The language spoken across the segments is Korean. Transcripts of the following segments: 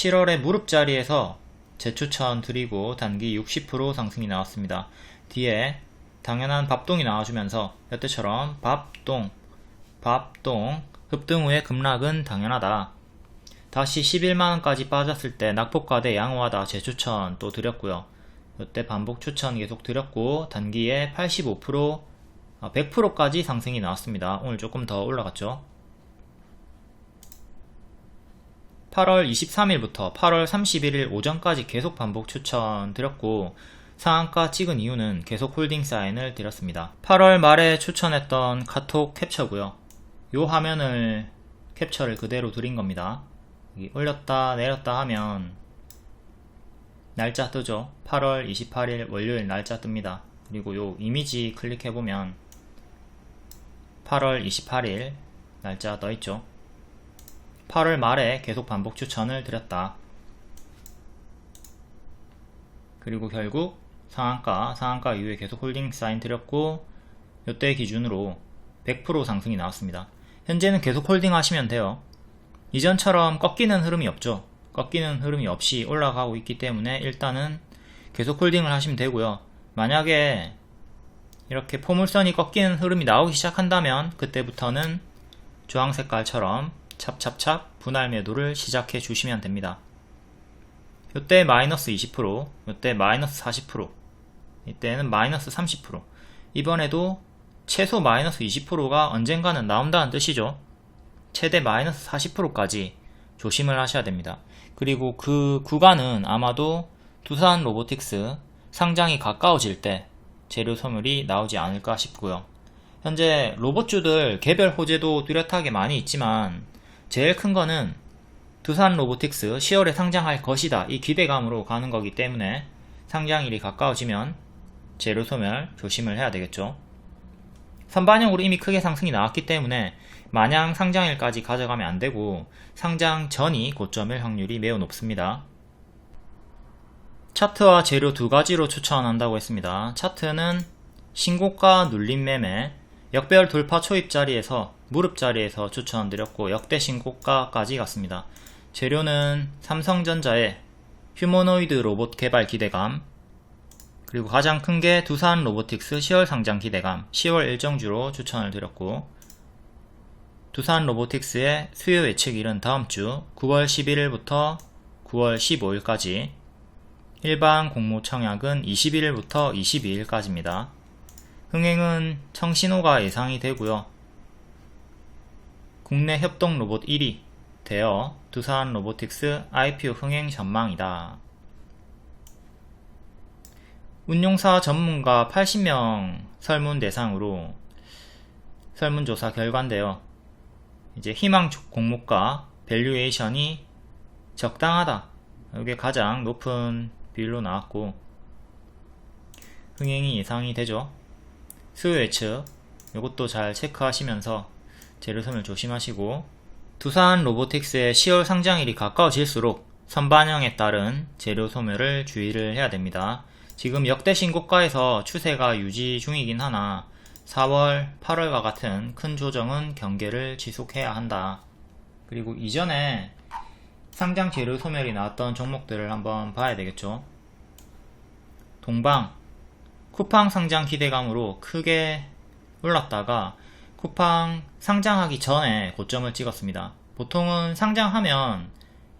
7월에 무릎 자리에서 재추천 드리고 단기 60% 상승이 나왔습니다. 뒤에 당연한 밥동이 나와주면서 여태처럼 밥동, 밥동, 급등 후의 급락은 당연하다. 다시 11만원까지 빠졌을 때 낙폭과대 양호하다 재추천 또 드렸고요. 이때 반복 추천 계속 드렸고 단기에 85% 100%까지 상승이 나왔습니다. 오늘 조금 더 올라갔죠. 8월 23일부터 8월 31일 오전까지 계속 반복 추천 드렸고 상한가 찍은 이유는 계속 홀딩 사인을 드렸습니다. 8월 말에 추천했던 카톡 캡처고요. 요 화면을 캡처를 그대로 드린 겁니다. 올렸다 내렸다 하면 날짜 뜨죠. 8월 28일 월요일 날짜 뜹니다. 그리고 요 이미지 클릭해보면 8월 28일 날짜 떠있죠. 8월 말에 계속 반복 추천을 드렸다. 그리고 결국 상한가, 상한가 이후에 계속 홀딩 사인 드렸고 이때 기준으로 100% 상승이 나왔습니다. 현재는 계속 홀딩 하시면 돼요. 이전처럼 꺾이는 흐름이 없죠. 꺾이는 흐름이 없이 올라가고 있기 때문에 일단은 계속 홀딩을 하시면 되고요. 만약에 이렇게 포물선이 꺾이는 흐름이 나오기 시작한다면 그때부터는 주황 색깔처럼 찹찹찹 분할 매도를 시작해 주시면 됩니다. 이때 마이너스 20%, 이때 마이너스 40%, 이때는 마이너스 30%. 이번에도 최소 마이너스 20%가 언젠가는 나온다는 뜻이죠. 최대 마이너스 40%까지 조심을 하셔야 됩니다. 그리고 그 구간은 아마도 두산 로보틱스 상장이 가까워질 때 재료 소멸이 나오지 않을까 싶고요. 현재 로봇주들 개별 호재도 뚜렷하게 많이 있지만 제일 큰 거는 두산 로보틱스 10월에 상장할 것이다 이 기대감으로 가는 거기 때문에 상장일이 가까워지면 재료 소멸 조심을 해야 되겠죠. 선반영으로 이미 크게 상승이 나왔기 때문에 마냥 상장일까지 가져가면 안 되고 상장 전이 고점일 확률이 매우 높습니다. 차트와 재료 두 가지로 추천한다고 했습니다. 차트는 신고가 눌림 매매, 역배열 돌파 초입 자리에서 무릎 자리에서 추천드렸고 역대 신고가까지 갔습니다. 재료는 삼성전자의 휴머노이드 로봇 개발 기대감, 그리고 가장 큰 게 두산 로보틱스 10월 상장 기대감 10월 일정주로 추천을 드렸고 두산 로보틱스의 수요 예측일은 다음 주 9월 11일부터 9월 15일까지 일반 공모 청약은 21일부터 22일까지입니다. 흥행은 청신호가 예상이 되고요. 국내 협동 로봇 1위 되어 두산 로보틱스 IPO 흥행 전망이다. 운용사 전문가 80명 설문 대상으로 설문조사 결과인데요. 이제 희망 공모가 밸류에이션이 적당하다. 이게 가장 높은 비율로 나왔고 흥행이 예상이 되죠. 수요 예측 이것도 잘 체크하시면서 재료선을 조심하시고 두산 로보틱스의 10월 상장일이 가까워질수록 선반영에 따른 재료 소멸을 주의를 해야 됩니다. 지금 역대 신고가에서 추세가 유지 중이긴 하나 4월, 8월과 같은 큰 조정은 경계를 지속해야 한다. 그리고 이전에 상장 재료 소멸이 나왔던 종목들을 한번 봐야 되겠죠. 동방, 쿠팡 상장 기대감으로 크게 올랐다가 쿠팡 상장하기 전에 고점을 찍었습니다. 보통은 상장하면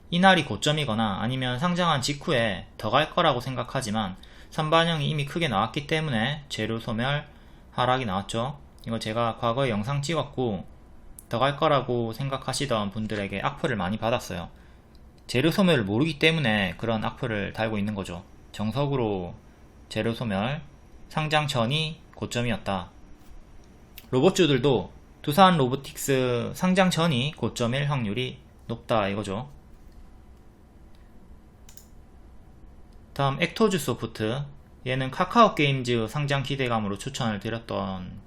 이날이 고점이거나 아니면 상장한 직후에 더 갈 거라고 생각하지만 선반영이 이미 크게 나왔기 때문에 재료 소멸 하락이 나왔죠. 이거 제가 과거에 영상 찍었고 더 갈 거라고 생각하시던 분들에게 악플을 많이 받았어요. 재료 소멸을 모르기 때문에 그런 악플을 달고 있는 거죠. 정석으로 재료 소멸 상장 전이 고점이었다. 로봇주들도 두산 로보틱스 상장 전이 고점일 확률이 높다 이거죠. 다음 액토즈 소프트 얘는 카카오 게임즈 상장 기대감으로 추천을 드렸던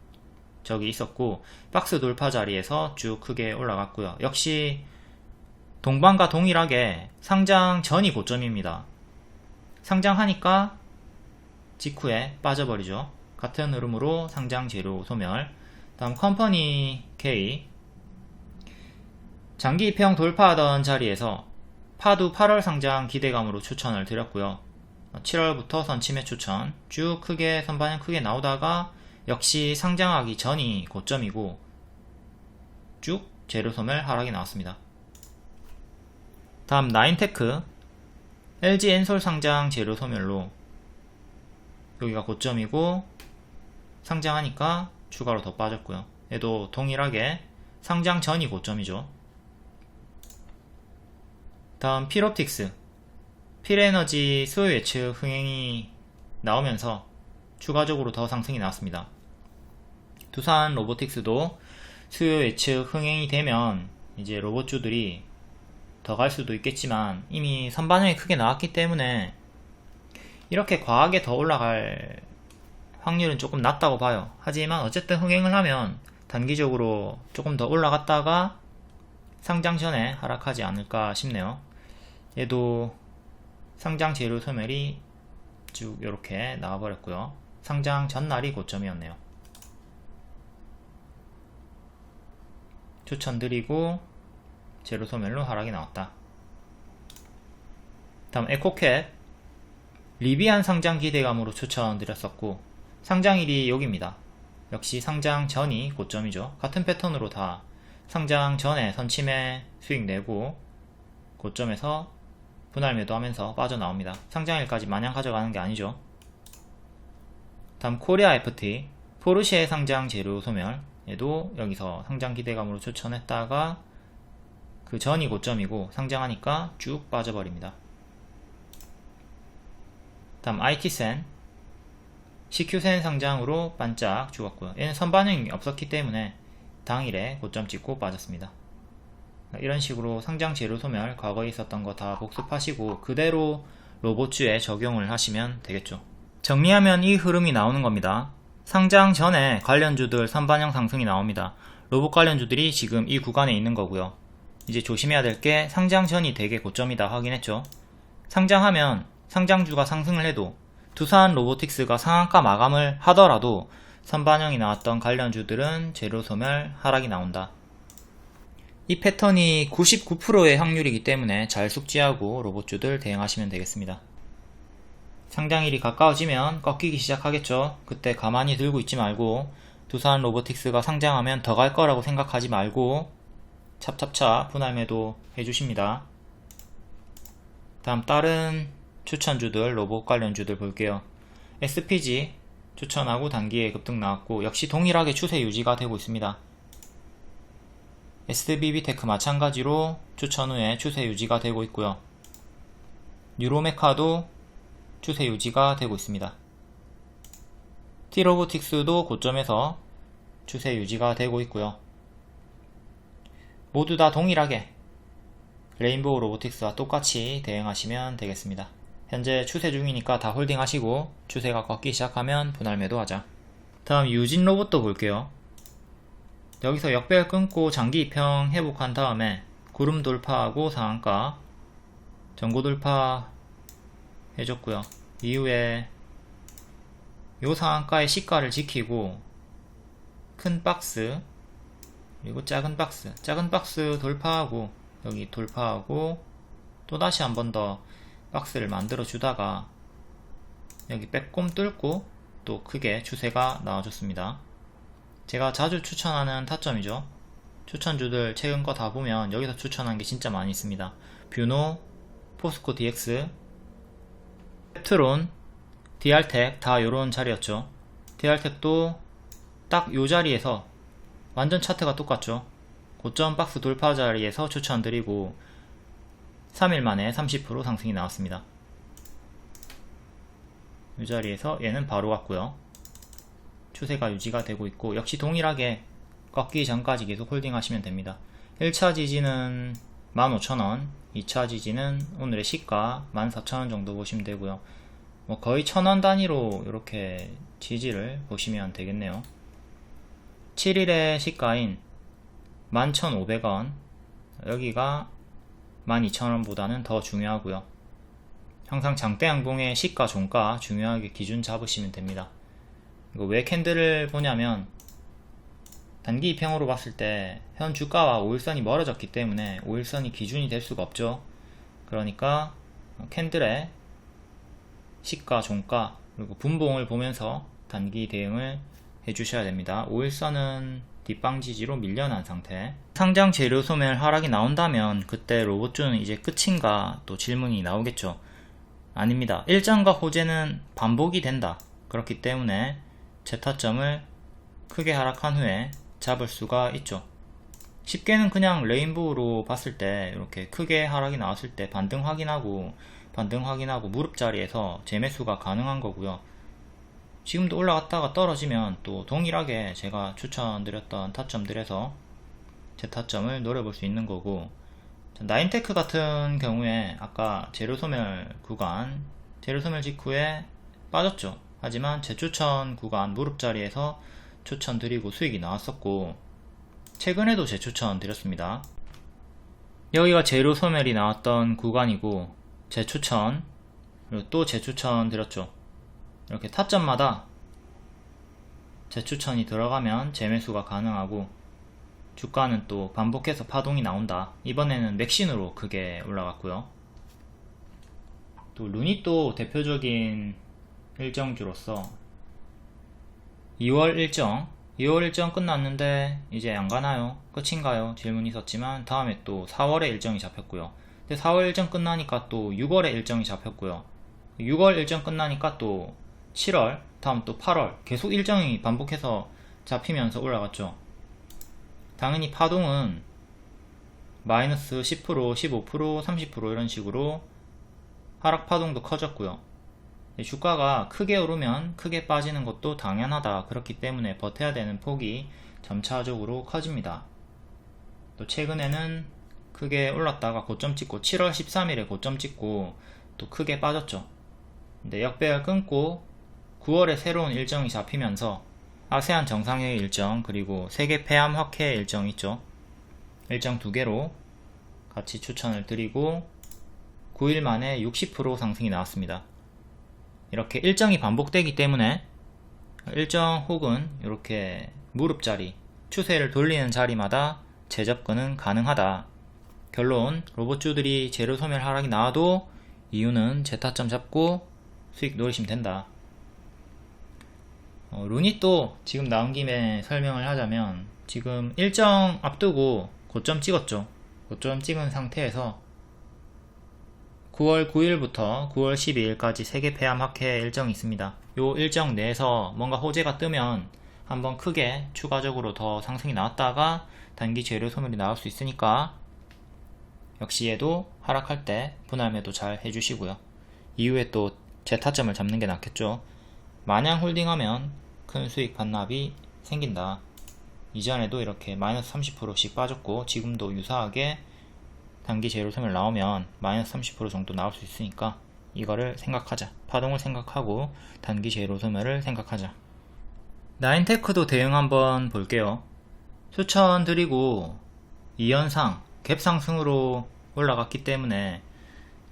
적이 있었고 박스 돌파 자리에서 쭉 크게 올라갔고요. 역시 동방과 동일하게 상장 전이 고점입니다. 상장하니까 직후에 빠져버리죠. 같은 흐름으로 상장 재료 소멸. 다음 컴퍼니 K 장기 입형 돌파하던 자리에서 파두 8월 상장 기대감으로 추천을 드렸고요. 7월부터 선침해 추천 쭉 크게 선반영 크게 나오다가 역시 상장하기 전이 고점이고 쭉 재료 소멸 하락이 나왔습니다. 다음 나인테크 LG 엔솔 상장 재료 소멸로 여기가 고점이고 상장하니까 추가로 더 빠졌고요. 얘도 동일하게 상장 전이 고점이죠. 다음 필옵틱스 필에너지 수요 예측 흥행이 나오면서 추가적으로 더 상승이 나왔습니다. 두산 로보틱스도 수요 예측 흥행이 되면 이제 로봇주들이 더 갈 수도 있겠지만 이미 선반영이 크게 나왔기 때문에 이렇게 과하게 더 올라갈 확률은 조금 낮다고 봐요. 하지만 어쨌든 흥행을 하면 단기적으로 조금 더 올라갔다가 상장 전에 하락하지 않을까 싶네요. 얘도 상장 재료 소멸이 쭉 이렇게 나와버렸고요. 상장 전날이 고점이었네요. 추천드리고 재료 소멸로 하락이 나왔다. 다음 에코캡 리비안 상장 기대감으로 추천드렸었고 상장일이 여기입니다. 역시 상장 전이 고점이죠. 같은 패턴으로 다 상장 전에 선침해 수익 내고 고점에서 분할 매도하면서 빠져나옵니다. 상장일까지 마냥 가져가는 게 아니죠. 다음 코리아 FT 포르쉐 상장 재료 소멸 얘도 여기서 상장 기대감으로 추천했다가 그 전이 고점이고 상장하니까 쭉 빠져버립니다. 다음 IT센 CQ센 상장으로 반짝 죽었고요. 얘는 선반응이 없었기 때문에 당일에 고점 찍고 빠졌습니다. 이런 식으로 상장 재료 소멸 과거에 있었던 거 다 복습하시고 그대로 로봇주에 적용을 하시면 되겠죠. 정리하면 이 흐름이 나오는 겁니다. 상장 전에 관련주들 선반영 상승이 나옵니다. 로봇 관련주들이 지금 이 구간에 있는 거고요. 이제 조심해야 될 게 상장 전이 되게 고점이다 확인했죠. 상장하면 상장주가 상승을 해도 두산 로보틱스가 상한가 마감을 하더라도 선반영이 나왔던 관련주들은 재료 소멸 하락이 나온다. 이 패턴이 99%의 확률이기 때문에 잘 숙지하고 로봇주들 대응하시면 되겠습니다. 상장일이 가까워지면 꺾이기 시작하겠죠. 그때 가만히 들고 있지 말고 두산 로보틱스가 상장하면 더 갈 거라고 생각하지 말고 찹찹찹 분할 매도 해주십니다. 다음 다른 추천주들 로봇 관련주들 볼게요. SPG 추천하고 단기에 급등 나왔고 역시 동일하게 추세 유지가 되고 있습니다. SBB테크 마찬가지로 추천 후에 추세 유지가 되고 있고요. 뉴로메카도 추세 유지가 되고 있습니다. T로보틱스도 고점에서 추세 유지가 되고 있고요. 모두 다 동일하게 레인보우 로보틱스와 똑같이 대응하시면 되겠습니다. 현재 추세 중이니까 다 홀딩 하시고 추세가 꺾기 시작하면 분할 매도하자. 다음 유진 로봇도 볼게요. 여기서 역별 끊고 장기 입형 회복한 다음에 구름 돌파하고 상한가 전고 돌파 해줬고요. 이후에 요 상한가의 시가를 지키고 큰 박스 그리고 작은 박스 작은 박스 돌파하고 여기 돌파하고 또다시 한 번 더 박스를 만들어 주다가 여기 빼꼼 뚫고 또 크게 추세가 나와줬습니다. 제가 자주 추천하는 타점이죠. 추천주들 최근 거 다 보면 여기서 추천한 게 진짜 많이 있습니다. 뷰노, 포스코 DX, 페트론, DR텍 다 요런 자리였죠. DR텍도 딱 요 자리에서 완전 차트가 똑같죠. 고점 박스 돌파 자리에서 추천드리고 3일 만에 30% 상승이 나왔습니다. 이 자리에서 얘는 바로 왔고요. 추세가 유지가 되고 있고 역시 동일하게 꺾기 전까지 계속 홀딩 하시면 됩니다. 1차 지지는 15,000원, 2차 지지는 오늘의 시가 14,000원 정도 보시면 되고요. 뭐 거의 1,000원 단위로 이렇게 지지를 보시면 되겠네요. 7일의 시가인 11,500원 여기가 12,000원보다는 더 중요하고요. 항상 장대 양봉의 시가 종가 중요하게 기준 잡으시면 됩니다. 왜 캔들을 보냐면 단기 입형으로 봤을 때 현 주가와 5일선이 멀어졌기 때문에 5일선이 기준이 될 수가 없죠. 그러니까 캔들의 시가, 종가, 그리고 분봉을 보면서 단기 대응을 해주셔야 됩니다. 5일선은 뒷방 지지로 밀려난 상태. 상장 재료 소멸 하락이 나온다면 그때 로봇주는 이제 끝인가 또 질문이 나오겠죠. 아닙니다. 일정과 호재는 반복이 된다. 그렇기 때문에 제타점을 크게 하락한 후에 잡을 수가 있죠. 쉽게는 그냥 레인보우로 봤을 때 이렇게 크게 하락이 나왔을 때 반등 확인하고 반등 확인하고 무릎 자리에서 재매수가 가능한 거고요. 지금도 올라갔다가 떨어지면 또 동일하게 제가 추천드렸던 타점들에서 제 타점을 노려볼 수 있는 거고 나인테크 같은 경우에 아까 재료 소멸 구간 재료 소멸 직후에 빠졌죠. 하지만 재추천 구간 무릎 자리에서 추천드리고 수익이 나왔었고 최근에도 재추천 드렸습니다. 여기가 재료 소멸이 나왔던 구간이고 재추천 그리고 또 재추천 드렸죠. 이렇게 타점마다 재추천이 들어가면 재매수가 가능하고 주가는 또 반복해서 파동이 나온다. 이번에는 맥신으로 크게 올라갔고요. 또 루닛도 대표적인 일정주로서 2월 일정 2월 일정 끝났는데 이제 안 가나요? 끝인가요? 질문이 있었지만 다음에 또 4월에 일정이 잡혔고요. 근데 4월 일정 끝나니까 또 6월에 일정이 잡혔고요. 6월 일정 끝나니까 또 7월, 다음 또 8월 계속 일정이 반복해서 잡히면서 올라갔죠. 당연히 파동은 마이너스 10%, 15%, 30% 이런 식으로 하락 파동도 커졌고요. 주가가 크게 오르면 크게 빠지는 것도 당연하다. 그렇기 때문에 버텨야 되는 폭이 점차적으로 커집니다. 또 최근에는 크게 올랐다가 고점 찍고 7월 13일에 고점 찍고 또 크게 빠졌죠. 근데 역배열 끊고 9월에 새로운 일정이 잡히면서 아세안 정상회의 일정 그리고 세계 폐암 확회 일정 있죠. 일정 두 개로 같이 추천을 드리고 9일 만에 60% 상승이 나왔습니다. 이렇게 일정이 반복되기 때문에 일정 혹은 이렇게 무릎 자리, 추세를 돌리는 자리마다 재접근은 가능하다. 결론, 로봇주들이 재료 소멸 하락이 나와도 이유는 제타점 잡고 수익 노리시면 된다. 어, 루닛도 지금 나온 김에 설명을 하자면 지금 일정 앞두고 고점 찍었죠. 고점 찍은 상태에서 9월 9일부터 9월 12일까지 세계 폐암 학회 일정이 있습니다. 요 일정 내에서 뭔가 호재가 뜨면 한번 크게 추가적으로 더 상승이 나왔다가 단기 재료 소멸이 나올 수 있으니까 역시 얘도 하락할 때 분할 매도 잘 해주시고요. 이후에 또 재타점을 잡는 게 낫겠죠. 마냥 홀딩하면 큰 수익 반납이 생긴다. 이전에도 이렇게 마이너스 30%씩 빠졌고 지금도 유사하게 단기 소멸 나오면 마이너스 30% 정도 나올 수 있으니까 이거를 생각하자. 파동을 생각하고 단기 재료 소멸을 생각하자. 나인테크도 대응 한번 볼게요. 추천 드리고 이연상 갭 상승으로 올라갔기 때문에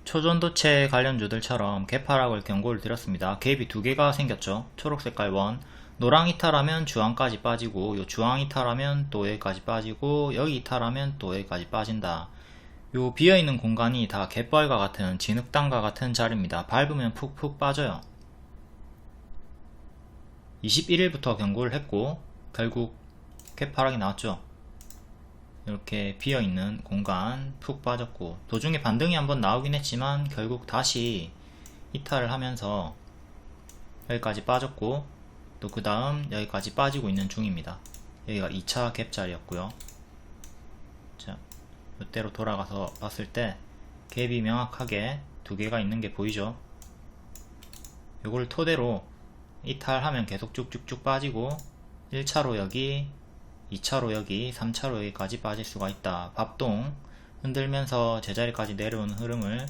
초전도체 관련주들처럼 갭하락을 경고를 드렸습니다. 갭이 두 개가 생겼죠. 초록색깔 원. 노랑 이탈하면 주황까지 빠지고 요 주황 이탈하면 또 여기까지 빠지고 여기 이탈하면 또 여기까지 빠진다. 요 비어있는 공간이 다 갯벌과 같은 진흙탕과 같은 자리입니다. 밟으면 푹푹 빠져요. 21일부터 경고를 했고 결국 갭하락이 나왔죠. 이렇게 비어있는 공간 푹 빠졌고 도중에 반등이 한번 나오긴 했지만 결국 다시 이탈을 하면서 여기까지 빠졌고 또 그 다음 여기까지 빠지고 있는 중입니다. 여기가 2차 갭 자리였고요. 자, 이때로 돌아가서 봤을 때 갭이 명확하게 두 개가 있는 게 보이죠 이걸 토대로 이탈하면 계속 쭉쭉쭉 빠지고 1차로 여기 2차로 여기 3차로 여기까지 빠질 수가 있다 밥동 흔들면서 제자리까지 내려오는 흐름을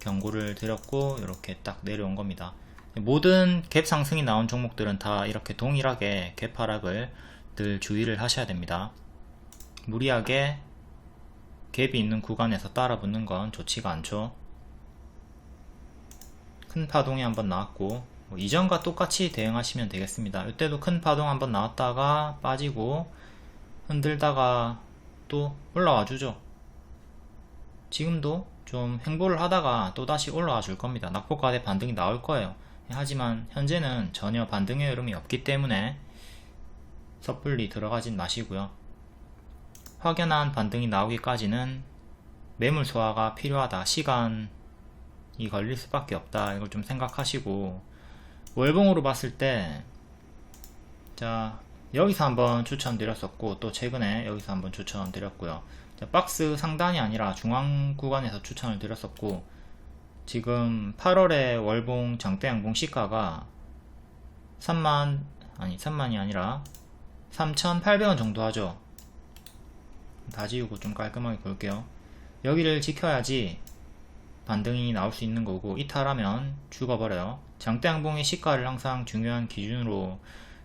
경고를 드렸고 이렇게 딱 내려온 겁니다 모든 갭 상승이 나온 종목들은 다 이렇게 동일하게 갭 하락을 늘 주의를 하셔야 됩니다 무리하게 갭이 있는 구간에서 따라 붙는 건 좋지가 않죠. 큰 파동이 한번 나왔고 뭐 이전과 똑같이 대응하시면 되겠습니다. 이때도 큰 파동 한번 나왔다가 빠지고 흔들다가 또 올라와 주죠. 지금도 좀 횡보를 하다가 또다시 올라와 줄 겁니다. 낙폭과대 반등이 나올 거예요. 하지만 현재는 전혀 반등의 흐름이 없기 때문에 섣불리 들어가진 마시고요. 확연한 반등이 나오기까지는 매물 소화가 필요하다. 시간이 걸릴 수밖에 없다. 이걸 좀 생각하시고 월봉으로 봤을 때 자, 여기서 한번 추천드렸었고 또 최근에 여기서 한번 추천드렸고요. 자, 박스 상단이 아니라 중앙 구간에서 추천을 드렸었고 지금 8월에 월봉 장대 양봉 시가가 3만 아니 3만이 아니라 3,800원 정도 하죠. 다 지우고 좀 깔끔하게 볼게요. 여기를 지켜야지 반등이 나올 수 있는 거고 이탈하면 죽어버려요. 장대 양봉의 시가를 항상 중요한 기준으로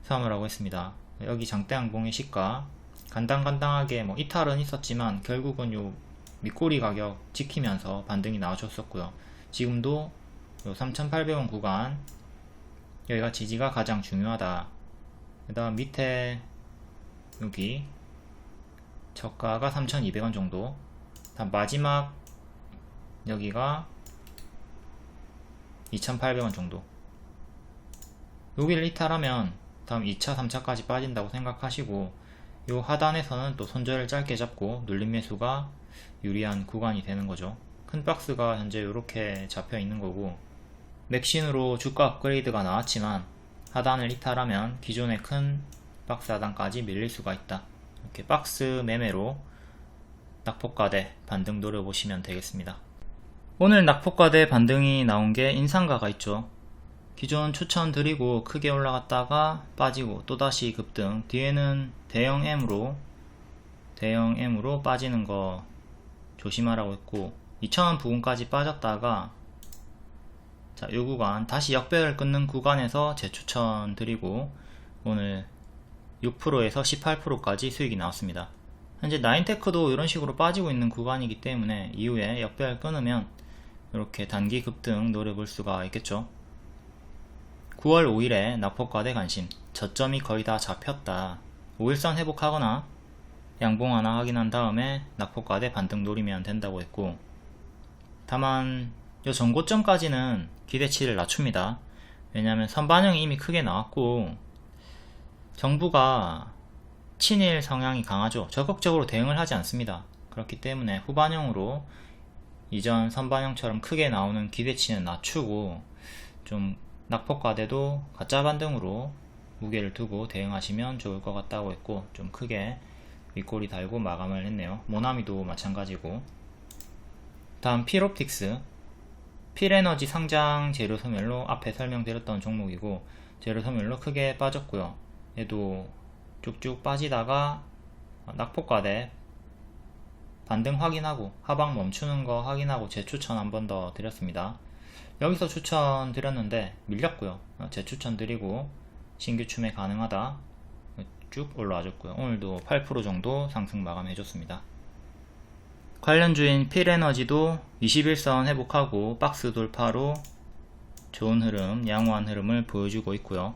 삼으라고 했습니다. 여기 장대 양봉의 시가 간당간당하게 뭐 이탈은 있었지만 결국은 요 밑꼬리 가격 지키면서 반등이 나와줬었고요. 지금도 요 3,800원 구간 여기가 지지가 가장 중요하다. 그 다음 밑에 여기 저가가 3,200원 정도 다음 마지막 여기가 2,800원 정도 여기를 이탈하면 다음 2차, 3차까지 빠진다고 생각하시고 요 하단에서는 또 손절을 짧게 잡고 눌림 매수가 유리한 구간이 되는 거죠. 큰 박스가 현재 이렇게 잡혀 있는 거고 맥신으로 주가 업그레이드가 나왔지만 하단을 이탈하면 기존의 큰 박스 하단까지 밀릴 수가 있다. 이렇게 박스 매매로 낙폭과대 반등 노려보시면 되겠습니다. 오늘 낙폭과대 반등이 나온 게 인상가가 있죠. 기존 추천드리고 크게 올라갔다가 빠지고 또다시 급등 뒤에는 대형 M으로 대형 M으로 빠지는 거 조심하라고 했고 2,000원 부근까지 빠졌다가 자, 요 구간 다시 역배를 끊는 구간에서 재추천 드리고 오늘 6%에서 18%까지 수익이 나왔습니다. 현재 나인테크도 이런 식으로 빠지고 있는 구간이기 때문에 이후에 역배를 끊으면 이렇게 단기 급등 노려볼 수가 있겠죠. 9월 5일에 낙폭과대 관심 저점이 거의 다 잡혔다. 5일선 회복하거나 양봉 하나 확인한 다음에 낙폭과대 반등 노리면 된다고 했고 다만 이 전고점까지는 기대치를 낮춥니다. 왜냐하면 선반영이 이미 크게 나왔고 정부가 친일 성향이 강하죠. 적극적으로 대응을 하지 않습니다. 그렇기 때문에 후반영으로 이전 선반영처럼 크게 나오는 기대치는 낮추고 좀 낙폭과대도 가짜 반등으로 무게를 두고 대응하시면 좋을 것 같다고 했고 좀 크게 윗꼬리 달고 마감을 했네요. 모나미도 마찬가지고 다음 필옵틱스 필에너지 상장 재료 소멸로 앞에 설명드렸던 종목이고 재료 소멸로 크게 빠졌고요. 얘도 쭉쭉 빠지다가 낙폭과대 반등 확인하고 하방 멈추는 거 확인하고 재추천 한 번 더 드렸습니다. 여기서 추천 드렸는데 밀렸고요. 재추천 드리고 신규 추매 가능하다 쭉 올라와 줬고요. 오늘도 8% 정도 상승 마감해 줬습니다. 관련주인 필에너지도 21선 회복하고 박스 돌파로 좋은 흐름, 양호한 흐름을 보여주고 있고요.